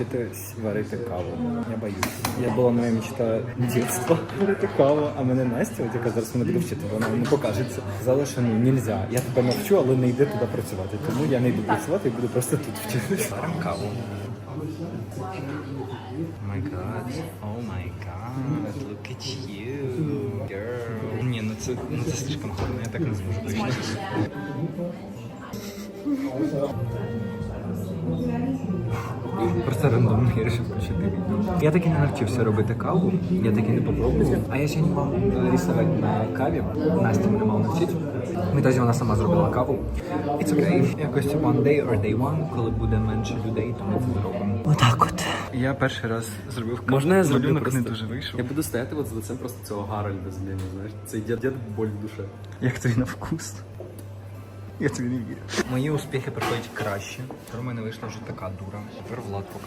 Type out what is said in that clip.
навчитись варити каву. Я боюсь. Я була моя мечта дитинства варити каву, а мене Настя, от яка зараз мене буде вчити, вона не покажеться. Сказала, ну нельзя. Я тебе навчу, але не йди туди працювати. Тому я не йду працювати і буду просто тут вчитися. Варимо каву. Oh my god. Oh my god. Look at you. Girl. Ні, ну це, ну це слишком гарно, я так не зможу точно. Просто рандомно я вирішив включити відео. Я таки не навчився робити каву, я таки не попробував. А я ще не мав е, рисувати на каві. Настя мене мав навчити. В ітозі вона сама зробила каву. It's okay. Якось one day or day one, коли буде менше людей, то ми це зробимо. Отак от. Я перший раз зробив каву. Можна я зроблю Малюнок просто? не дуже вийшов. Я буду стояти от з лицем просто цього Гарольда з блін, знаєш. Цей дід, дід боль в душі. Як тобі на вкус? Я тобі не вірю. Мої успіхи приходять краще. Тепер у мене вийшла вже така дура. Тепер Влад показує.